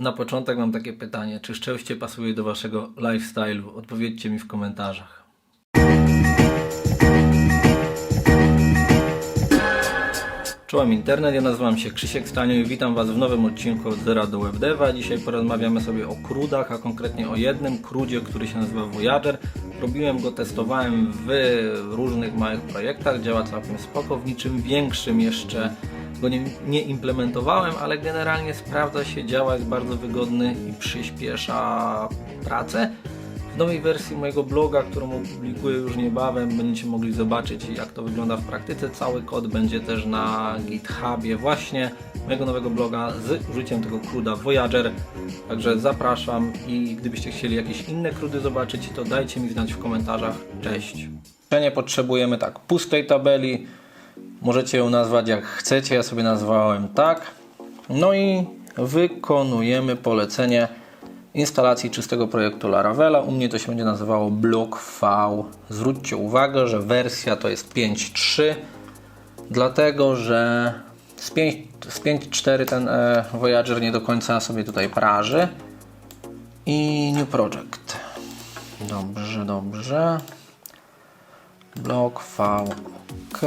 Na początek mam takie pytanie. Czy szczęście pasuje do waszego lifestyle'u? Odpowiedzcie mi w komentarzach. Czołem internet, ja nazywam się Krzysiek Stanio i witam Was w nowym odcinku od Zera do Webdeva. Dzisiaj porozmawiamy sobie o krudach, a konkretnie o jednym krudzie, który się nazywa Voyager. Robiłem go, testowałem w różnych małych projektach, działa całkiem spoko, w niczym większym jeszcze go nie, nie implementowałem, ale generalnie sprawdza się, działa, jest bardzo wygodny i przyspiesza pracę. W nowej wersji mojego bloga, którą opublikuję już niebawem, będziecie mogli zobaczyć jak to wygląda w praktyce. Cały kod będzie też na GitHubie właśnie mojego nowego bloga z użyciem tego kruda Voyager. Także zapraszam i gdybyście chcieli jakieś inne krudy zobaczyć, to dajcie mi znać w komentarzach. Cześć! Nie potrzebujemy tak pustej tabeli. Możecie ją nazwać jak chcecie, ja sobie nazwałem tak. No i wykonujemy polecenie instalacji czystego projektu Laravela. U mnie to się będzie nazywało Block V. Zwróćcie uwagę, że wersja to jest 5.3, dlatego że z 5 z 5.4 ten e, Voyager nie do końca sobie tutaj praży. I New Project. Dobrze, dobrze. Block V. OK,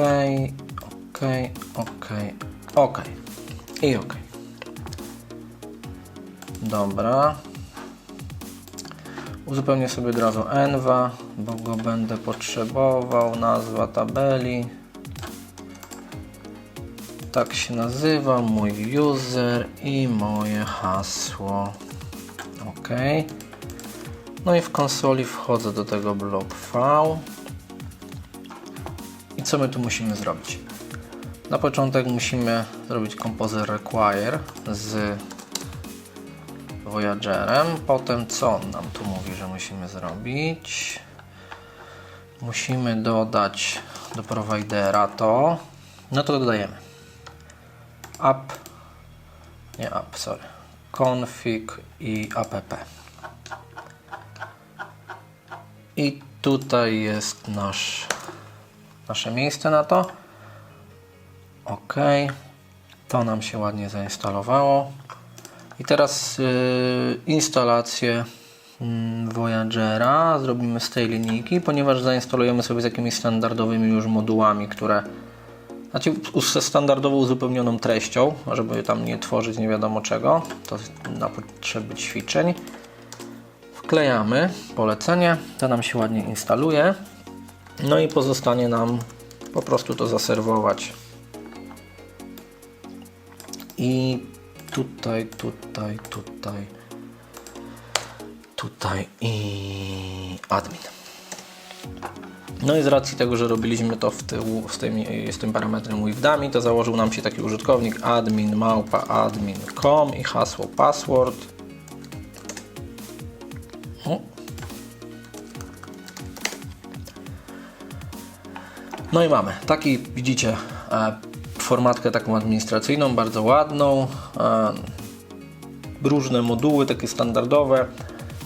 OK, OK. I OK. Dobra. Uzupełnię sobie od razu enva, bo go będę potrzebował. Nazwa tabeli. Tak się nazywa mój user i moje hasło. OK. No i w konsoli wchodzę do tego blok V. I co my tu musimy zrobić? Na początek musimy zrobić composer require z Voyagerem. Potem co on nam tu mówi, że musimy zrobić? Musimy dodać do providera to. No to dodajemy. app, nie app, sorry. config i app. I tutaj jest nasz, nasze miejsce na to. OK. To nam się ładnie zainstalowało. I teraz yy, instalację yy, Voyagera zrobimy z tej linijki, ponieważ zainstalujemy sobie z jakimiś standardowymi już modułami, które znaczy ze standardowo uzupełnioną treścią, żeby tam nie tworzyć nie wiadomo czego, to na potrzeby ćwiczeń. Wklejamy polecenie, to nam się ładnie instaluje. No i pozostanie nam po prostu to zaserwować. I tutaj, tutaj, tutaj, tutaj i admin. No i z racji tego, że robiliśmy to w tyłu, z, tym, z tym parametrem withDummy, to założył nam się taki użytkownik admin małpa admin.com i hasło password. No. no i mamy taki, widzicie, e, formatkę taką administracyjną, bardzo ładną. E, różne moduły, takie standardowe,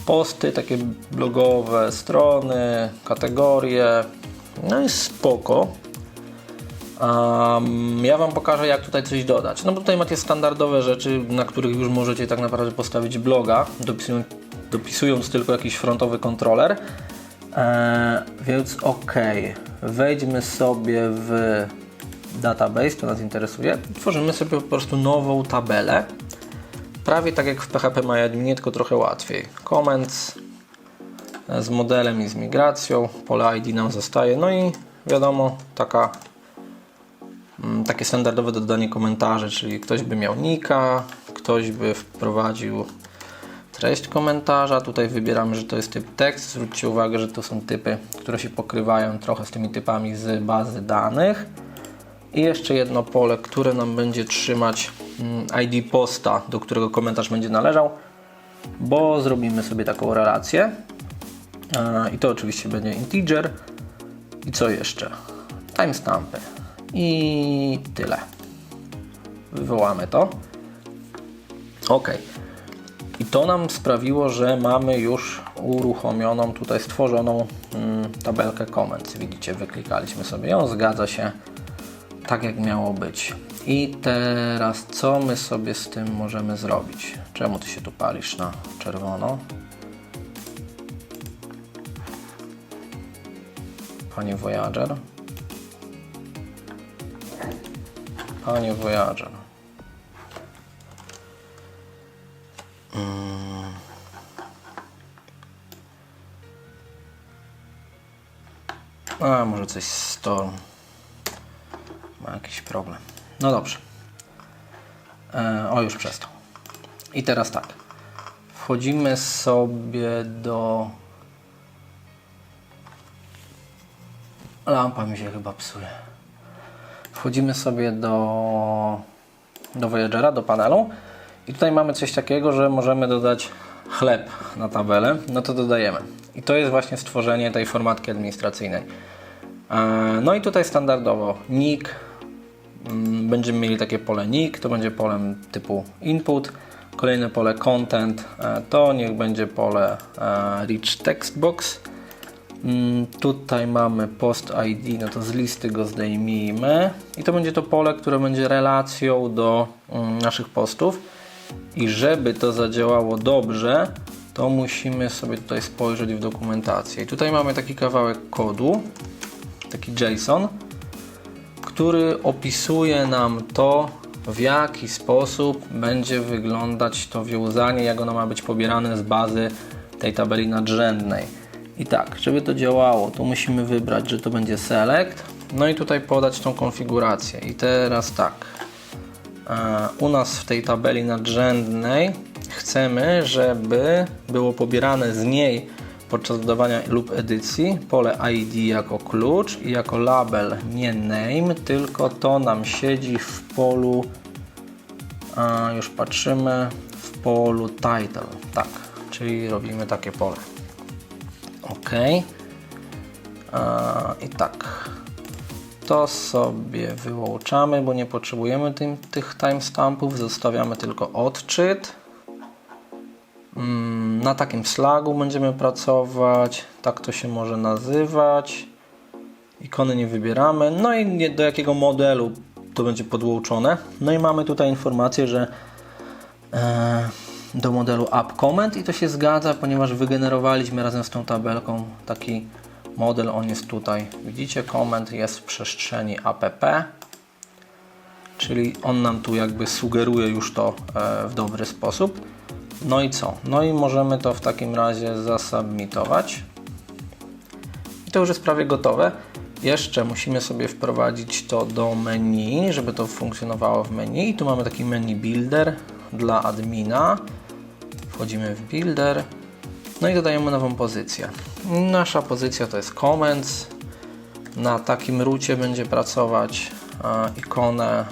posty, takie blogowe, strony, kategorie. No i spoko. Um, ja Wam pokażę, jak tutaj coś dodać. No bo tutaj macie standardowe rzeczy, na których już możecie tak naprawdę postawić bloga, dopisując, dopisując tylko jakiś frontowy kontroler. E, więc ok, wejdźmy sobie w database, to nas interesuje, tworzymy sobie po prostu nową tabelę. Prawie tak jak w PHP MyAdminie, tylko trochę łatwiej. Comments z modelem i z migracją, pole ID nam zostaje, no i wiadomo, taka, mm, takie standardowe dodanie komentarzy, czyli ktoś by miał nika, ktoś by wprowadził treść komentarza. Tutaj wybieramy, że to jest typ tekst. Zwróćcie uwagę, że to są typy, które się pokrywają trochę z tymi typami z bazy danych. I jeszcze jedno pole, które nam będzie trzymać mm, ID posta, do którego komentarz będzie należał, bo zrobimy sobie taką relację. I to oczywiście będzie integer. I co jeszcze? Timestampy. I tyle. Wywołamy to. OK. I to nam sprawiło, że mamy już uruchomioną, tutaj stworzoną mm, tabelkę comments. Widzicie, wyklikaliśmy sobie ją, zgadza się tak jak miało być. I teraz co my sobie z tym możemy zrobić? Czemu ty się tu palisz na czerwono? Panie Voyager. Panie Voyager. Mm. A, może coś z Storm. Ma jakiś problem. No dobrze. E, o, już przestał. I teraz tak. Wchodzimy sobie do... Lampa mi się chyba psuje. Wchodzimy sobie do, do Voyagera, do panelu. I tutaj mamy coś takiego, że możemy dodać chleb na tabelę. No to dodajemy. I to jest właśnie stworzenie tej formatki administracyjnej. E, No i tutaj standardowo nick, Mm, będziemy mieli takie pole nick, to będzie polem typu input. Kolejne pole content, e, to niech będzie pole e, rich text box. Mm, Tutaj mamy post ID, no to z listy go zdejmijmy. I to będzie to pole, które będzie relacją do mm, naszych postów. I żeby to zadziałało dobrze, to musimy sobie tutaj spojrzeć w dokumentację. I tutaj mamy taki kawałek kodu, taki JSON który opisuje nam to, w jaki sposób będzie wyglądać to wiązanie, jak ono ma być pobierane z bazy tej tabeli nadrzędnej. I tak, żeby to działało, to musimy wybrać, że to będzie select, no i tutaj podać tą konfigurację. I teraz tak, e, u nas w tej tabeli nadrzędnej chcemy, żeby było pobierane z niej podczas dodawania lub edycji pole ID jako klucz i jako label nie name, tylko to nam siedzi w polu, a już patrzymy, w polu title. Tak, czyli robimy takie pole. OK. A, I tak. To sobie wyłączamy, bo nie potrzebujemy tym, tych timestampów. Zostawiamy tylko odczyt. Mm, Na takim slagu będziemy pracować, tak to się może nazywać. Ikony nie wybieramy. No i do jakiego modelu to będzie podłączone. No i mamy tutaj informację, że e, do modelu app comment i to się zgadza, ponieważ wygenerowaliśmy razem z tą tabelką taki model. On jest tutaj. Widzicie, comment jest w przestrzeni app. Czyli on nam tu jakby sugeruje już to e, w dobry sposób. No i co? No i możemy to w takim razie zasubmitować. I to już jest prawie gotowe. Jeszcze musimy sobie wprowadzić to do menu, żeby to funkcjonowało w menu. I tu mamy taki menu builder dla admina. Wchodzimy w builder. No i dodajemy nową pozycję. Nasza pozycja to jest comments. Na takim rucie będzie pracować e, ikonę.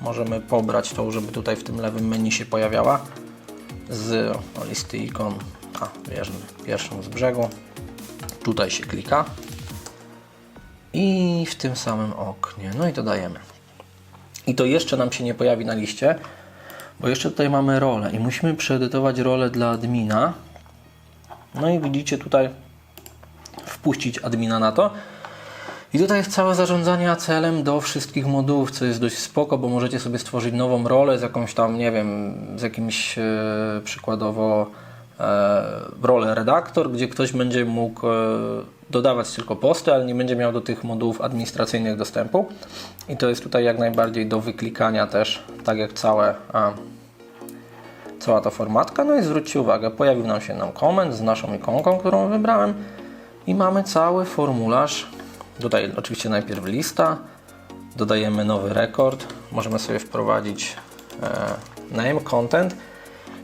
Możemy pobrać tą, żeby tutaj w tym lewym menu się pojawiała z listy ikon, a bierzemy pierwszą z brzegu, tutaj się klika i w tym samym oknie, no i dodajemy. I to jeszcze nam się nie pojawi na liście, bo jeszcze tutaj mamy rolę i musimy przeedytować rolę dla admina. No i widzicie tutaj wpuścić admina na to. I tutaj jest całe zarządzanie ACL-em do wszystkich modułów, co jest dość spoko, bo możecie sobie stworzyć nową rolę z jakąś tam, nie wiem, z jakimś e, przykładowo e, rolę redaktor, gdzie ktoś będzie mógł e, dodawać tylko posty, ale nie będzie miał do tych modułów administracyjnych dostępu. I to jest tutaj jak najbardziej do wyklikania też, tak jak całe, a, cała ta formatka. No i zwróćcie uwagę, pojawił nam się nam koment z naszą ikonką, którą wybrałem i mamy cały formularz Tutaj oczywiście najpierw lista, dodajemy nowy rekord, możemy sobie wprowadzić e, name, content.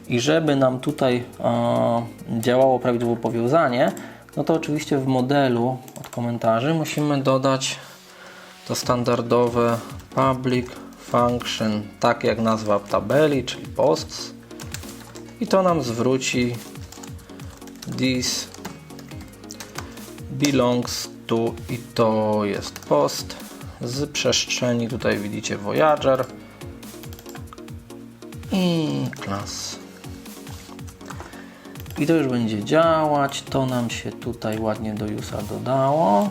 I żeby nam tutaj e, działało prawidłowo powiązanie, no to oczywiście w modelu od komentarzy musimy dodać to standardowe public function, tak jak nazwa tabeli, czyli posts. I to nam zwróci this belongs to i to jest post z przestrzeni. Tutaj widzicie Voyager i klas. I to już będzie działać. To nam się tutaj ładnie do usa dodało.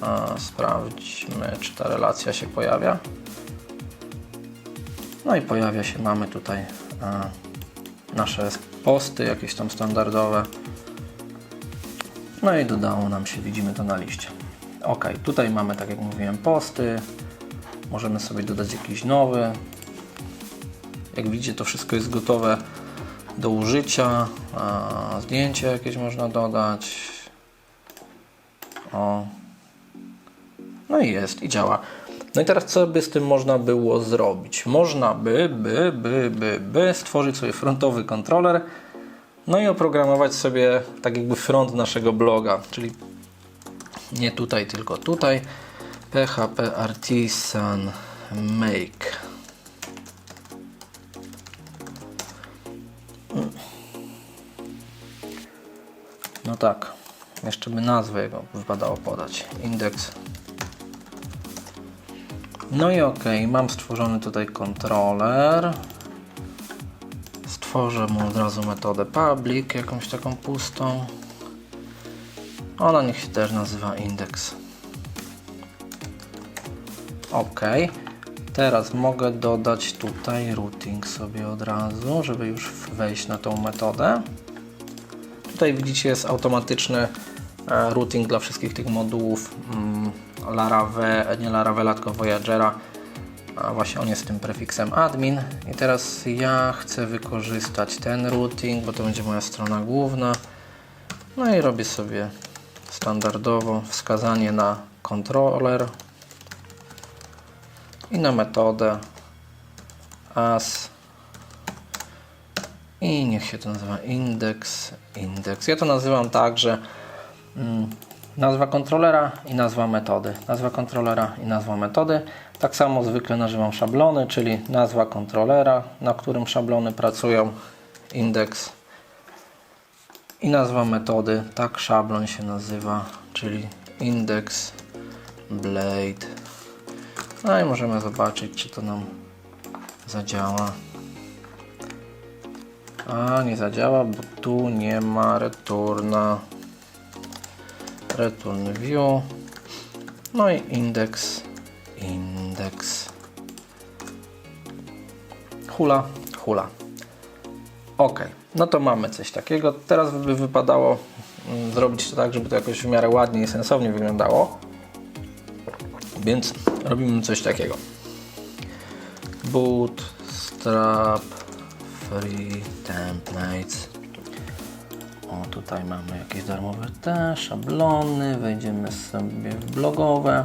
A, sprawdźmy czy ta relacja się pojawia. No i pojawia się, mamy tutaj nasze posty, jakieś tam standardowe. No i dodało nam się, widzimy to na liście. Ok, tutaj mamy, tak jak mówiłem, posty. Możemy sobie dodać jakiś nowy. Jak widzicie, to wszystko jest gotowe do użycia. A, zdjęcie jakieś można dodać. O. No i jest, i działa. No i teraz co by z tym można było zrobić? Można by, by, by, by, by stworzyć sobie frontowy kontroler, no i oprogramować sobie tak jakby front naszego bloga, czyli nie tutaj, tylko tutaj. PHP Artisan Make. No tak, jeszcze by nazwę jego wypadało podać. Index. No i ok, mam stworzony tutaj kontroler. Stworzę mu od razu metodę public, jakąś taką pustą. Ona niech się też nazywa index. Ok. Teraz mogę dodać tutaj routing sobie od razu, żeby już wejść na tą metodę. Tutaj widzicie jest automatyczny e, routing dla wszystkich tych modułów mm, Laravel, nie Laravela, tylko Voyagera. A właśnie on jest tym prefiksem admin. I teraz ja chcę wykorzystać ten routing, bo to będzie moja strona główna. No i robię sobie standardowo wskazanie na kontroler i na metodę as i niech się to nazywa index, index. Ja to nazywam tak, że mm, nazwa kontrolera i nazwa metody. Nazwa kontrolera i nazwa metody. Tak samo zwykle nazywam szablony, czyli nazwa kontrolera, na którym szablony pracują, indeks i nazwa metody. Tak szablon się nazywa, czyli index blade. No i możemy zobaczyć, czy to nam zadziała. A nie zadziała, bo tu nie ma returna. Return view. No i indeks. Indeks. Hula, hula. Ok, no to mamy coś takiego. Teraz by wypadało mm, zrobić to tak, żeby to jakoś w miarę ładnie i sensownie wyglądało. Więc robimy coś takiego. Bootstrap free templates. O, tutaj mamy jakieś darmowe te szablony. Wejdziemy sobie w blogowe.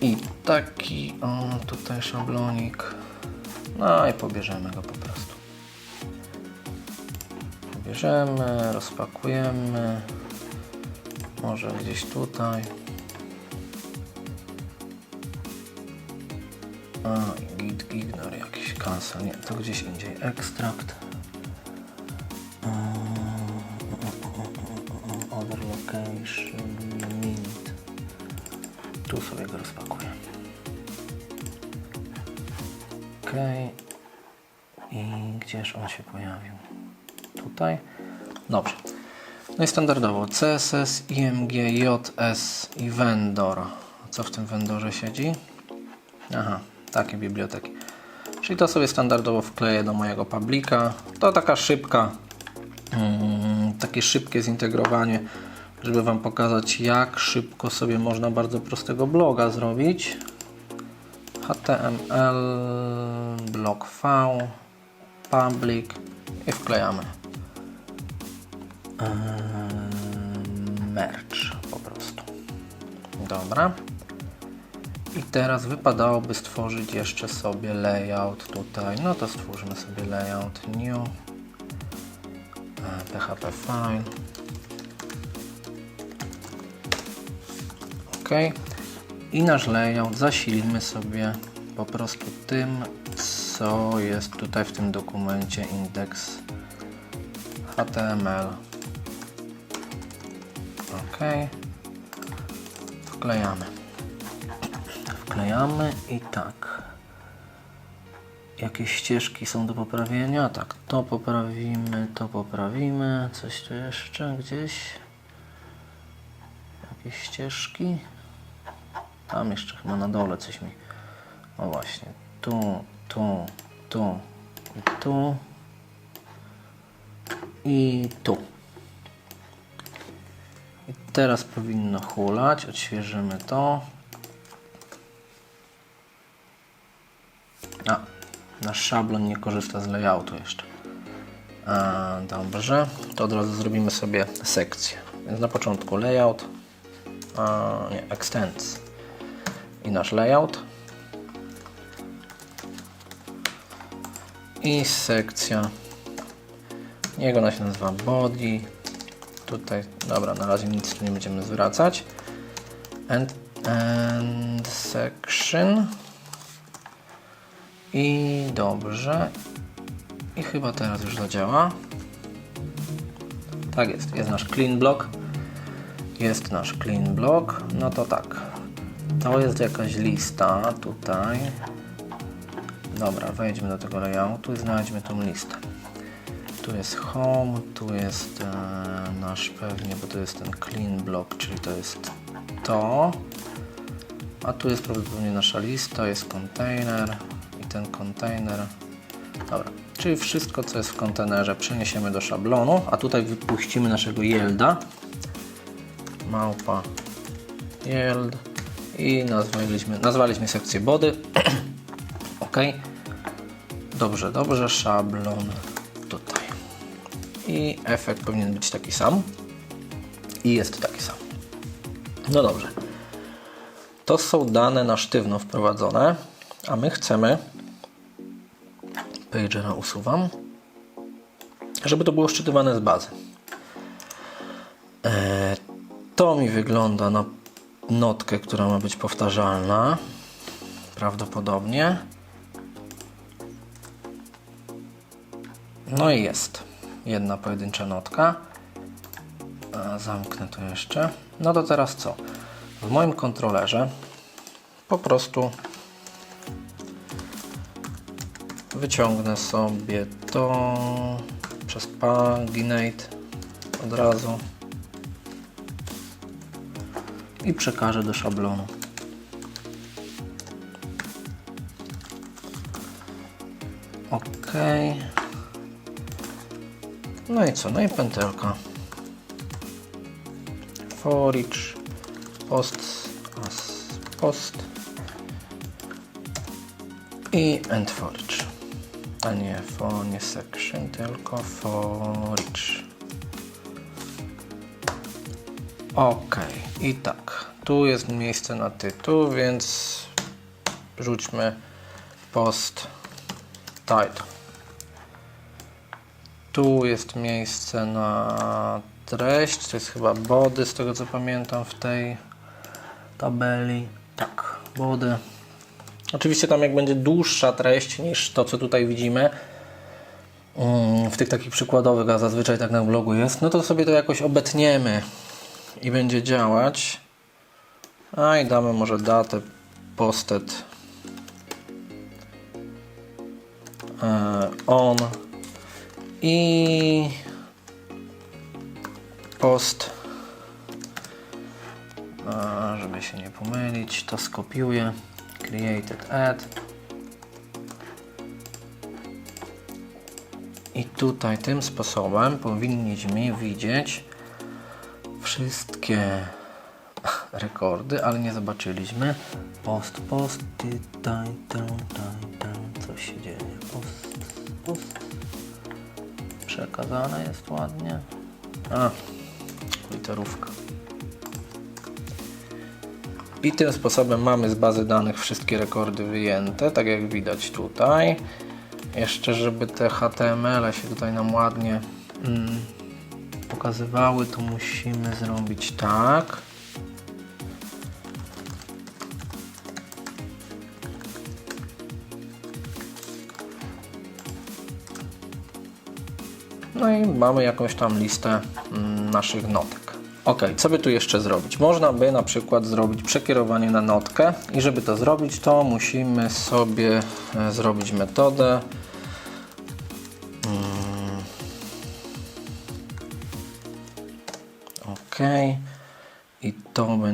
I taki, o, tutaj szablonik. No i pobierzemy go po prostu. Pobierzemy, rozpakujemy. Może gdzieś tutaj. A, git, gignor, jakiś kasa, nie, to gdzieś indziej, ekstrakt. Location, mint. Tu sobie go rozpakuję. Ok. I gdzież on się pojawił? Tutaj. Dobrze. No i standardowo CSS, IMG, JS i vendor. Co w tym vendorze siedzi? Aha, takie biblioteki. Czyli to sobie standardowo wkleję do mojego publika. To taka szybka, mm, takie szybkie zintegrowanie, żeby Wam pokazać jak szybko sobie można bardzo prostego bloga zrobić. HTML, blog V, public i wklejamy. Eee, Merge po prostu. Dobra. I teraz wypadałoby stworzyć jeszcze sobie layout tutaj. No to stwórzmy sobie layout new e, php file. I nasz layout zasilimy sobie po prostu tym, co jest tutaj w tym dokumencie index HTML. OK. Wklejamy wklejamy i tak. Jakieś ścieżki są do poprawienia? Tak, to poprawimy, to poprawimy. Coś tu jeszcze gdzieś? Jakieś ścieżki? Tam jeszcze chyba na dole coś mi... O właśnie, tu, tu, tu, tu. I tu. I teraz powinno hulać. Odświeżymy to. A, nasz szablon nie korzysta z layoutu jeszcze. A, dobrze, to od razu zrobimy sobie sekcję. Więc na początku layout, a, nie, extends nasz layout i sekcja. Niego ona się nazywa body. Tutaj, dobra, na razie nic nie będziemy zwracać. And, and section. I dobrze. I chyba teraz już zadziała. Tak jest, jest nasz clean block. Jest nasz clean block. No to tak. To jest jakaś lista tutaj. Dobra, wejdźmy do tego layoutu i znajdźmy tą listę. Tu jest home, tu jest e, nasz pewnie, bo to jest ten clean block, czyli to jest to. A tu jest prawdopodobnie nasza lista, jest container i ten container. Dobra, czyli wszystko co jest w kontenerze przeniesiemy do szablonu, a tutaj wypuścimy naszego yielda. Małpa yield i nazwaliśmy, nazwaliśmy sekcję body. ok. Dobrze, dobrze, szablon tutaj. I efekt powinien być taki sam. I jest taki sam. No dobrze. To są dane na sztywno wprowadzone, a my chcemy pagera usuwam, żeby to było szczytywane z bazy. E, to mi wygląda na notkę, która ma być powtarzalna. Prawdopodobnie. No i jest. Jedna pojedyncza notka. Zamknę to jeszcze. No to teraz co? W moim kontrolerze po prostu wyciągnę sobie to przez paginate od razu i przekażę do szablonu. OK. No i co? No i pętelka. For each post as post i end for each. A nie for nie section, tylko for each. Ok, i tak. Tu jest miejsce na tytuł, więc rzućmy post title. Tu jest miejsce na treść, to jest chyba body, z tego co pamiętam w tej tabeli. Tak, body. Oczywiście tam jak będzie dłuższa treść niż to, co tutaj widzimy, mm, w tych takich przykładowych, a zazwyczaj tak na blogu jest, no to sobie to jakoś obetniemy i będzie działać. A i damy może datę posted e, on. I post. A, żeby się nie pomylić to skopiuję. Created add i tutaj tym sposobem powinniśmy widzieć wszystkie rekordy, ale nie zobaczyliśmy. Post, post, tutaj, tam, tam, tam, co się dzieje. Post, post. Przekazane jest ładnie. A, literówka. I tym sposobem mamy z bazy danych wszystkie rekordy wyjęte, tak jak widać tutaj. Jeszcze, żeby te HTML się tutaj nam ładnie mm, pokazywały, to musimy zrobić tak. No i mamy jakąś tam listę mm, naszych notek. Ok, co by tu jeszcze zrobić? Można by na przykład zrobić przekierowanie na notkę i żeby to zrobić, to musimy sobie e, zrobić metodę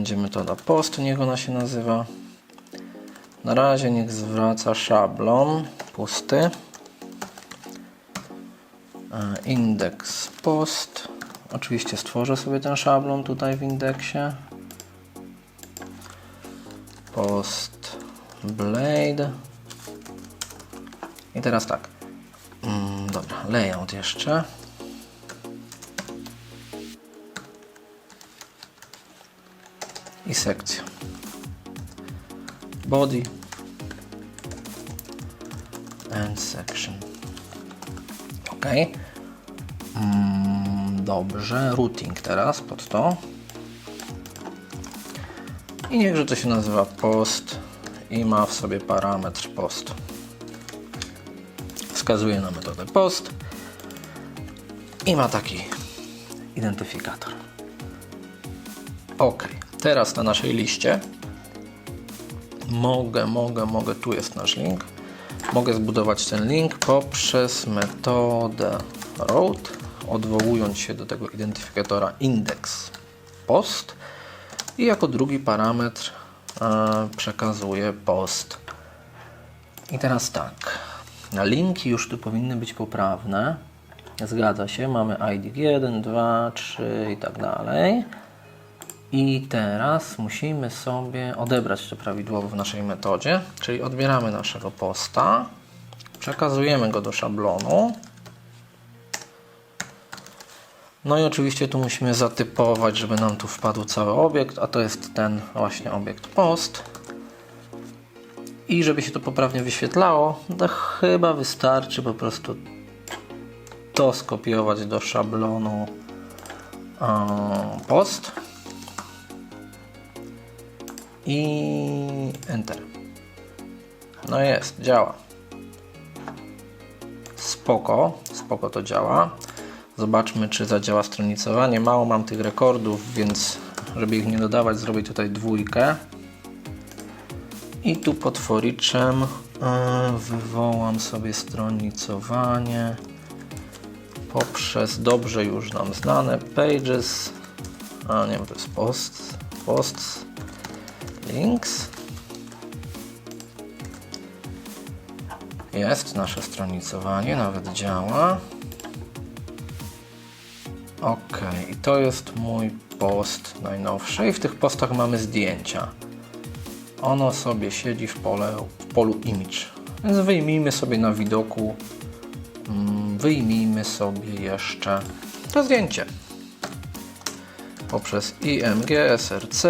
będzie metoda post, niech ona się nazywa na razie niech zwraca szablon pusty E, Indeks post. Oczywiście stworzę sobie ten szablon tutaj w indeksie. Post blade. I teraz tak. Mm, dobra, layout jeszcze. Sekcja. Body and section. Ok. Mm, dobrze, routing teraz pod to. I niechże to się nazywa post i ma w sobie parametr post. Wskazuje na metodę post i ma taki identyfikator. Ok, teraz na naszej liście mogę, mogę, mogę, tu jest nasz link. Mogę zbudować ten link poprzez metodę route, odwołując się do tego identyfikatora index post i jako drugi parametr e, przekazuję post. I teraz tak, linki już tu powinny być poprawne. Zgadza się, mamy ID 1, 2, 3 i tak dalej. I teraz musimy sobie odebrać to prawidłowo w naszej metodzie, czyli odbieramy naszego posta, przekazujemy go do szablonu. No i oczywiście tu musimy zatypować, żeby nam tu wpadł cały obiekt, a to jest ten właśnie obiekt post. I żeby się to poprawnie wyświetlało, to chyba wystarczy po prostu to skopiować do szablonu e, post i Enter. No jest, działa. Spoko, spoko to działa. Zobaczmy, czy zadziała stronicowanie. Mało mam tych rekordów, więc żeby ich nie dodawać, zrobię tutaj dwójkę. I tu potworiczem yy, wywołam sobie stronicowanie poprzez dobrze już nam znane pages. A nie, to jest post. Post links. Jest nasze stronicowanie, nawet działa. Ok, i to jest mój post najnowszy i w tych postach mamy zdjęcia. Ono sobie siedzi w, pole, w polu image. Więc wyjmijmy sobie na widoku, mm, wyjmijmy sobie jeszcze to zdjęcie poprzez img src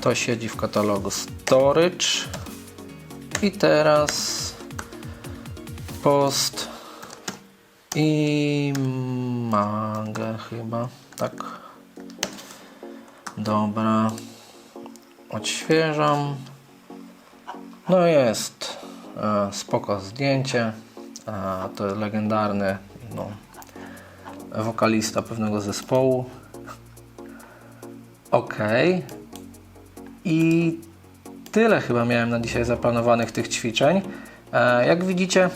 to siedzi w katalogu storage. I teraz post i magę chyba. Tak. Dobra. Odświeżam. No jest. E, spoko zdjęcie. E, to jest legendarny no, wokalista pewnego zespołu. Ok i tyle chyba miałem na dzisiaj zaplanowanych tych ćwiczeń. E, jak widzicie,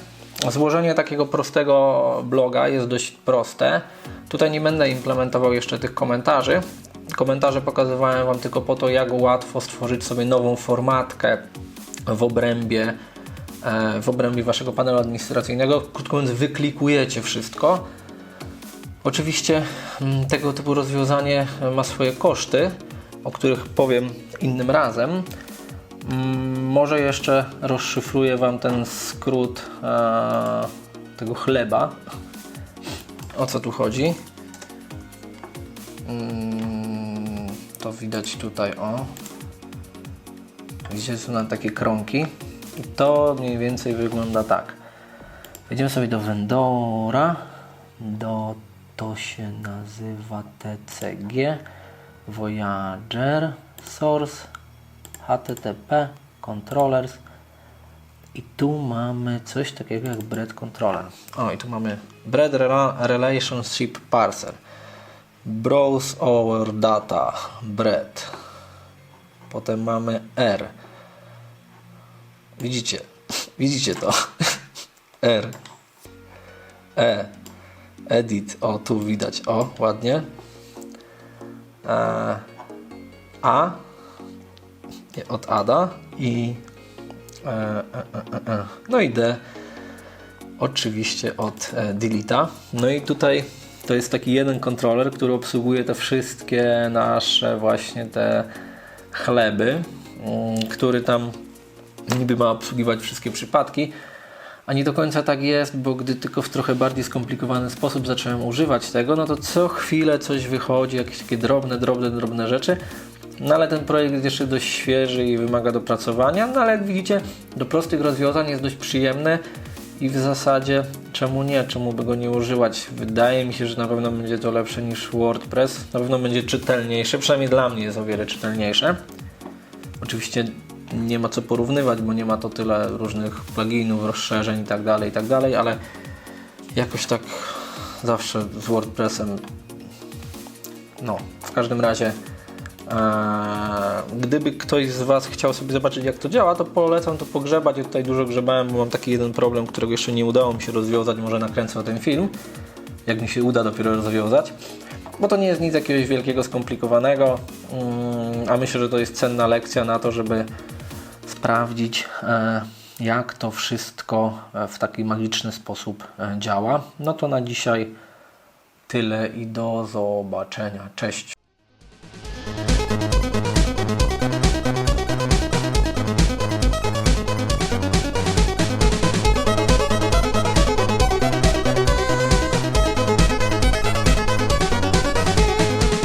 złożenie takiego prostego bloga jest dość proste. Tutaj nie będę implementował jeszcze tych komentarzy. Komentarze pokazywałem Wam tylko po to, jak łatwo stworzyć sobie nową formatkę w obrębie, e, w obrębie Waszego panelu administracyjnego. Krótko mówiąc, wyklikujecie wszystko. Oczywiście mm, tego typu rozwiązanie ma swoje koszty, o których powiem innym razem. Mm, może jeszcze rozszyfruję Wam ten skrót e, tego chleba. O co tu chodzi? Mm, to widać tutaj, o. Widzicie, są nam takie krągi. I to mniej więcej wygląda tak. Wejdziemy sobie do Vendora. Do, to się nazywa TCG. Voyager Source HTTP Controllers i tu mamy coś takiego jak bread controller. O, i tu mamy bread relationship parser. Browse our data bread. Potem mamy R. Widzicie? Widzicie to? R. E. Edit. O, tu widać. O, ładnie. E, A od Ada i e, e, e, e, no i D oczywiście od e, Delita. No i tutaj to jest taki jeden kontroler, który obsługuje te wszystkie nasze właśnie te chleby, mm, który tam niby ma obsługiwać wszystkie przypadki, a nie do końca tak jest, bo gdy tylko w trochę bardziej skomplikowany sposób zacząłem używać tego, no to co chwilę coś wychodzi, jakieś takie drobne, drobne, drobne rzeczy. No ale ten projekt jest jeszcze dość świeży i wymaga dopracowania, no ale jak widzicie, do prostych rozwiązań jest dość przyjemny i w zasadzie czemu nie, czemu by go nie używać? Wydaje mi się, że na pewno będzie to lepsze niż WordPress, na pewno będzie czytelniejsze, przynajmniej dla mnie jest o wiele czytelniejsze. Oczywiście nie ma co porównywać, bo nie ma to tyle różnych pluginów, rozszerzeń i tak dalej, i tak dalej, ale jakoś tak zawsze z WordPressem no, w każdym razie Eee, Gdyby ktoś z Was chciał sobie zobaczyć jak to działa, to polecam to pogrzebać. Ja tutaj dużo grzebałem, bo mam taki jeden problem, którego jeszcze nie udało mi się rozwiązać. Może nakręcę ten film, jak mi się uda dopiero rozwiązać. Bo to nie jest nic jakiegoś wielkiego, skomplikowanego, mm, a myślę, że to jest cenna lekcja na to, żeby sprawdzić e, jak to wszystko e, w taki magiczny sposób e, działa. No to na dzisiaj tyle i do zobaczenia. Cześć!